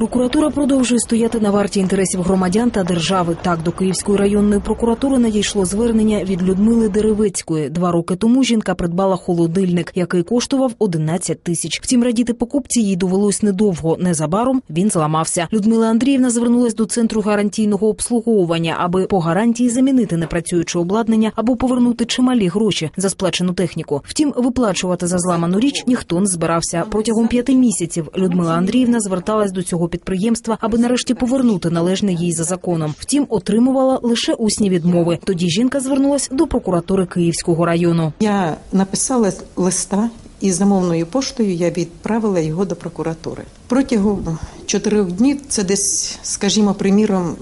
Прокуратура продовжує стояти на варті інтересів громадян та держави. Так до Київської районної прокуратури надійшло звернення від Людмили Деревицької. Два роки тому жінка придбала холодильник, який коштував 11 тисяч. Втім, радіти покупці їй довелось недовго. Незабаром він зламався. Людмила Андріївна звернулась до центру гарантійного обслуговування, аби по гарантії замінити непрацююче обладнання або повернути чималі гроші за сплачену техніку. Втім, виплачувати за зламану річ ніхто не збирався. Протягом п'яти місяців Людмила Андріївна зверталась до цього підприємства, аби нарешті повернути належне їй за законом. Втім, отримувала лише усні відмови. Тоді жінка звернулась до прокуратури Київського району. Я написала листа і замовною поштою я відправила його до прокуратури. Протягом чотирьох днів це десь, скажімо, приміром,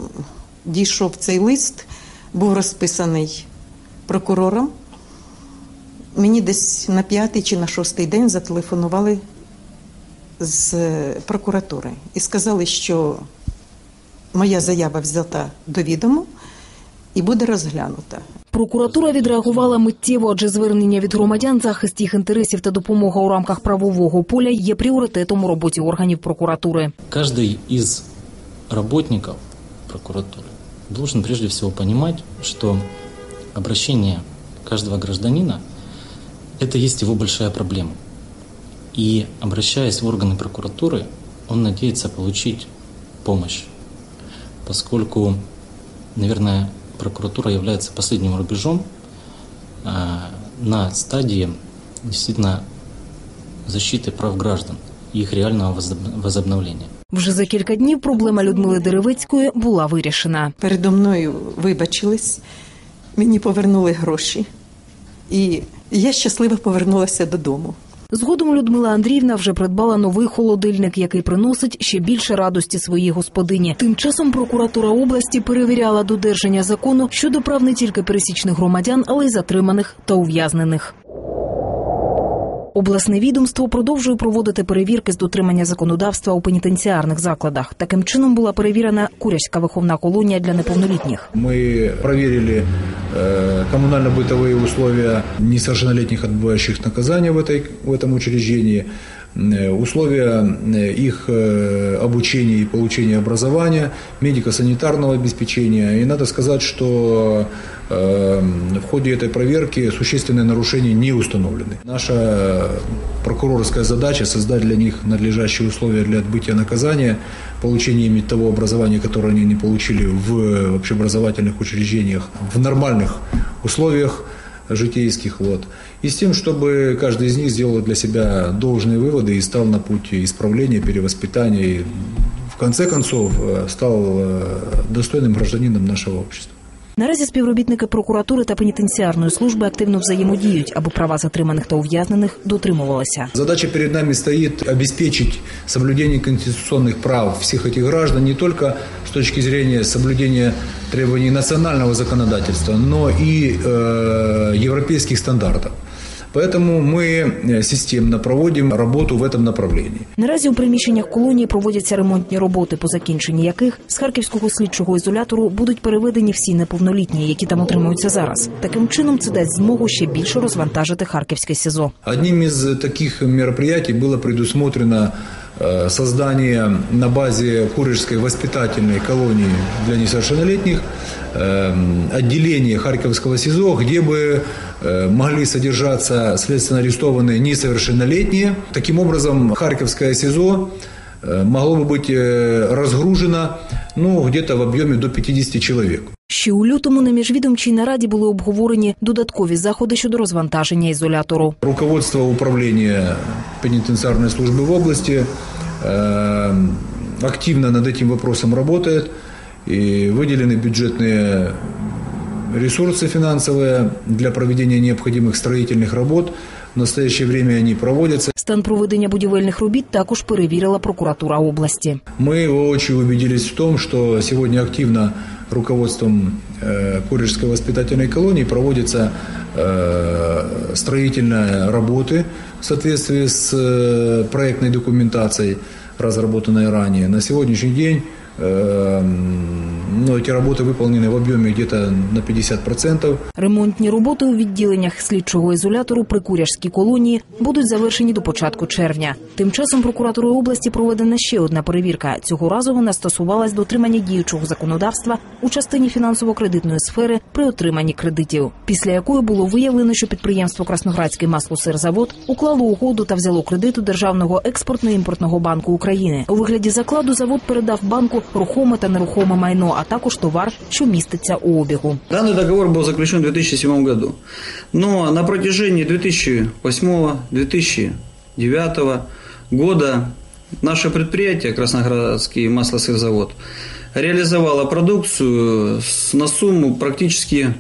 дійшов цей лист, був розписаний прокурором. Мені десь на п'ятий чи на шостий день зателефонували з прокуратури і сказали, що моя заява взята до відому і буде розглянута. Прокуратура відреагувала миттєво, адже звернення від громадян, захист їх інтересів та допомога у рамках правового поля є пріоритетом у роботі органів прокуратури. Каждый из работников прокуратуры должен прежде всего понимать, что обращение каждого гражданина – это есть его большая проблема. И обращаясь в органы прокуратуры, он надеется получить помощь, поскольку, наверное, прокуратура является последним рубежом а, на стадии действительно защиты прав граждан и их реального возоб- возобновления. Вже за кілька днів проблема Людмили Деревицької була вирішена. Передо мною вибачились, мені повернули гроші, і я щасливо повернулася додому. Згодом Людмила Андріївна вже придбала новий холодильник, який приносить ще більше радості своїй господині. Тим часом прокуратура області перевіряла додержання закону щодо прав не тільки пересічних громадян, але й затриманих та ув'язнених. Обласне відомство продовжує проводити перевірки з дотримання законодавства у пенітенціарних закладах. Таким чином була перевірена Куряська виховна колонія для неповнолітніх. Мы проверили э, коммунально-бытовые условия несовершеннолетних, отбывающих наказания в, этой, в этом учреждении, э, условия э, их э, обучения и получения образования, медико-санитарного обеспечения. И надо сказать, что э, в ходе этой проверки существенные нарушения не установлены. Наша прокурорская задача создать для них надлежащие условия для отбытия наказания, получения ими того образования, которое они не получили в общеобразовательных учреждениях, в нормальных условиях житейских. Вот. И с тем, чтобы каждый из них сделал для себя должные выводы и стал на путь исправления, перевоспитания и в конце концов э, стал э, достойным гражданином нашего общества. Наразі співробітники прокуратури та пенітенціарної служби активно взаємодіють, аби права затриманих та ув'язнених дотримувалися. Задача перед нами стоит обеспечить соблюдение конституционных прав всех этих граждан не только с точки зрения соблюдения требований национального законодательства, но и э, европейских стандартов. Поэтому мы э, системно проводим работу в этом направлении. Наразі у приміщеннях колонії проводяться ремонтні роботи, по закінченні яких з харківського слідчого ізолятору будуть переведені всі неповнолітні, які там утримуються зараз. Таким чином це дасть змогу ще більше розвантажити харківське СІЗО. Одним из таких мероприятий было предусмотрено э, создание на базе Курежской воспитательной колонии для несовершеннолетних э, отделения Харьковского СИЗО, где бы э, могли содержаться следственно арестованные несовершеннолетние. Таким образом, Харьковское СИЗО э, могло бы быть э, разгружено ну, где-то в объеме до 50 человек. Ще у лютому на міжвідомчій нараді були обговорені додаткові заходи щодо розвантаження ізолятору. Руководство управления пенитенциарной службы в области э, активно над этим вопросом работает. И выделены бюджетные ресурсы финансовые для проведения необходимых строительных работ. В настоящее время они проводятся. Стан проведення будівельних робіт також перевірила прокуратура області. Мы воочию убедились в том, что сегодня активно руководством э, Курежской воспитательной колонии проводятся э, строительные работы в соответствии с э, проектной документацией, разработанной ранее. На сегодняшний день Э, Но эти работы выполнены в объеме где-то на 50%. Ремонтні роботи у відділеннях слідчого ізолятору при Куряжській колонії будуть завершені до початку червня. Тим часом прокуратурою області проведена ще одна перевірка. Цього разу вона стосувалась дотримання діючого законодавства у частині фінансово-кредитної сфери при отриманні кредитів. Після якої було виявлено, що підприємство Красноградський маслосирзавод уклало угоду та взяло кредит у Державного експортно-імпортного банку України. У вигляді закладу завод передав банку рухоме та нерухоме майно, а також товар, що міститься у обігу. Данный договор был заключен в 2007 году. Но на протяжении 2008-2009 года наше предприятие Красноградский маслосырзавод реализовало продукцию с- на сумму практически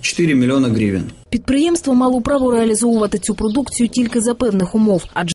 4 миллиона гривен. Підприємство мало право реалізовувати цю продукцію тільки за певних умов, адже